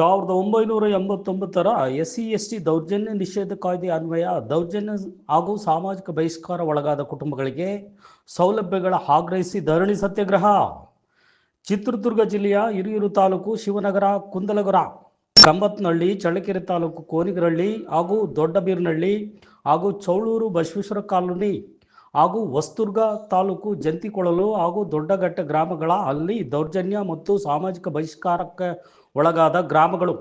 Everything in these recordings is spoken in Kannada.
ಸಾವಿರದ ಒಂಬೈನೂರ ಎಂಬತ್ತೊಂಬತ್ತರ ಎಸ್ ಸಿ ಎಸ್ ಟಿ ದೌರ್ಜನ್ಯ ನಿಷೇಧ ಕಾಯ್ದೆ ಅನ್ವಯ, ದೌರ್ಜನ್ಯ ಹಾಗೂ ಸಾಮಾಜಿಕ ಬಹಿಷ್ಕಾರ ಒಳಗಾದ ಕುಟುಂಬಗಳಿಗೆ ಸೌಲಭ್ಯಗಳ ಆಗ್ರಹಿಸಿ ಧರಣಿ ಸತ್ಯಾಗ್ರಹ. ಚಿತ್ರದುರ್ಗ ಜಿಲ್ಲೆಯ ಹಿರಿಯೂರು ತಾಲೂಕು ಶಿವನಗರ, ಕುಂದಲಗುರ, ಕಂಬತ್ನಹಳ್ಳಿ, ಚಳ್ಳಕೆರೆ ತಾಲೂಕು ಕೋನಿಗರಹಳ್ಳಿ ಹಾಗೂ ದೊಡ್ಡಬೀರ್ನಹಳ್ಳಿ ಹಾಗೂ ಚೌಳೂರು ಬಸವೇಶ್ವರ ಕಾಲೋನಿ ಹಾಗೂ ವಸ್ತುರ್ಗ ತಾಲೂಕು ಜಂತಿಕೊಳಲು ಹಾಗೂ ದೊಡ್ಡಘಟ್ಟ ಗ್ರಾಮಗಳ ಅಲ್ಲಿ ದೌರ್ಜನ್ಯ ಮತ್ತು ಸಾಮಾಜಿಕ ಬಹಿಷ್ಕಾರಕ್ಕೆ ಒಳಗಾದ ಗ್ರಾಮಗಳು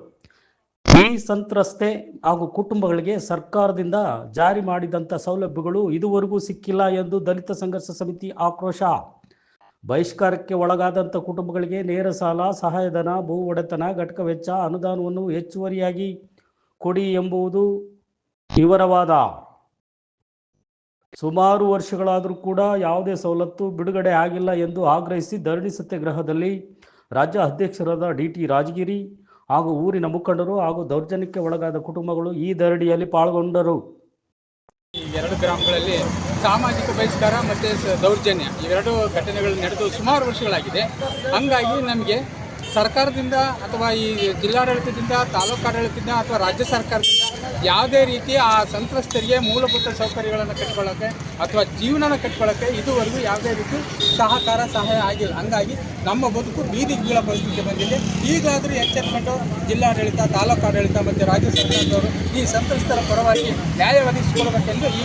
ಈ ಸಂತ್ರಸ್ತೆ ಹಾಗೂ ಕುಟುಂಬಗಳಿಗೆ ಸರ್ಕಾರದಿಂದ ಜಾರಿ ಮಾಡಿದಂಥ ಸೌಲಭ್ಯಗಳು ಇದುವರೆಗೂ ಸಿಕ್ಕಿಲ್ಲ ಎಂದು ದಲಿತ ಸಂಘರ್ಷ ಸಮಿತಿ ಆಕ್ರೋಶ. ಬಹಿಷ್ಕಾರಕ್ಕೆ ಒಳಗಾದಂಥ ಕುಟುಂಬಗಳಿಗೆ ನೇರ ಸಾಲ, ಸಹಾಯಧನ, ಭೂ ಒಡೆತನ, ಘಟಕ ವೆಚ್ಚ, ಅನುದಾನವನ್ನು ಹೆಚ್ಚುವರಿಯಾಗಿ ಕೊಡಿ ಎಂಬುದು ವಿವರವಾದ ವಾದ. ಸುಮಾರು ವರ್ಷಗಳಾದರೂ ಕೂಡ ಯಾವುದೇ ಸವಲತ್ತು ಬಿಡುಗಡೆ ಆಗಿಲ್ಲ ಎಂದು ಆಗ್ರಹಿಸಿ ಧರಣಿ ಸತ್ಯಾಗ್ರಹದಲ್ಲಿ ರಾಜ್ಯ ಅಧ್ಯಕ್ಷರಾದ ಡಿ ಟಿ ರಾಜಗಿರಿ ಹಾಗೂ ಊರಿನ ಮುಖಂಡರು ಹಾಗೂ ದೌರ್ಜನ್ಯಕ್ಕೆ ಒಳಗಾದ ಕುಟುಂಬಗಳು ಈ ಧರಣಿಯಲ್ಲಿ ಪಾಲ್ಗೊಂಡರು. ಈ ಎರಡು ಗ್ರಾಮಗಳಲ್ಲಿ ಸಾಮಾಜಿಕ ಬಹಿಷ್ಕಾರ ಮತ್ತು ದೌರ್ಜನ್ಯ ಇವೆರಡು ಘಟನೆಗಳು ನಡೆದು ಸುಮಾರು ವರ್ಷಗಳಾಗಿದೆ. ಹಂಗಾಗಿ ನಮಗೆ ಸರ್ಕಾರದಿಂದ ಅಥವಾ ಈ ಜಿಲ್ಲಾಡಳಿತದಿಂದ ತಾಲೂಕು ಆಡಳಿತದಿಂದ ಅಥವಾ ರಾಜ್ಯ ಸರ್ಕಾರದಿಂದ ಯಾವುದೇ ರೀತಿ ಆ ಸಂತ್ರಸ್ತರಿಗೆ ಮೂಲಭೂತ ಸೌಕರ್ಯಗಳನ್ನು ಕಟ್ಕೊಳ್ಳೋಕ್ಕೆ ಅಥವಾ ಜೀವನನ ಕಟ್ಕೊಳ್ಳೋಕ್ಕೆ ಇದುವರೆಗೂ ಯಾವುದೇ ರೀತಿ ಸಹಕಾರ ಸಹಾಯ ಆಗಿಲ್ಲ. ಹಂಗಾಗಿ ನಮ್ಮ ಬದುಕು ಬೀದಿಗೆ ಬೀಳ ಪರಿಸ್ಥಿತಿ ಬಂದಿದೆ. ಈಗಾದರೂ ಎಚ್ಚೆತ್ಕೊಂಡು ಜಿಲ್ಲಾಡಳಿತ ತಾಲೂಕು ಆಡಳಿತ ಮತ್ತು ರಾಜ್ಯ ಸರ್ಕಾರದವರು ಈ ಸಂತ್ರಸ್ತರ ಪರವಾಗಿ ನ್ಯಾಯ ಒದಗಿಸಿಕೊಳ್ಬೇಕೆಂದು ಈ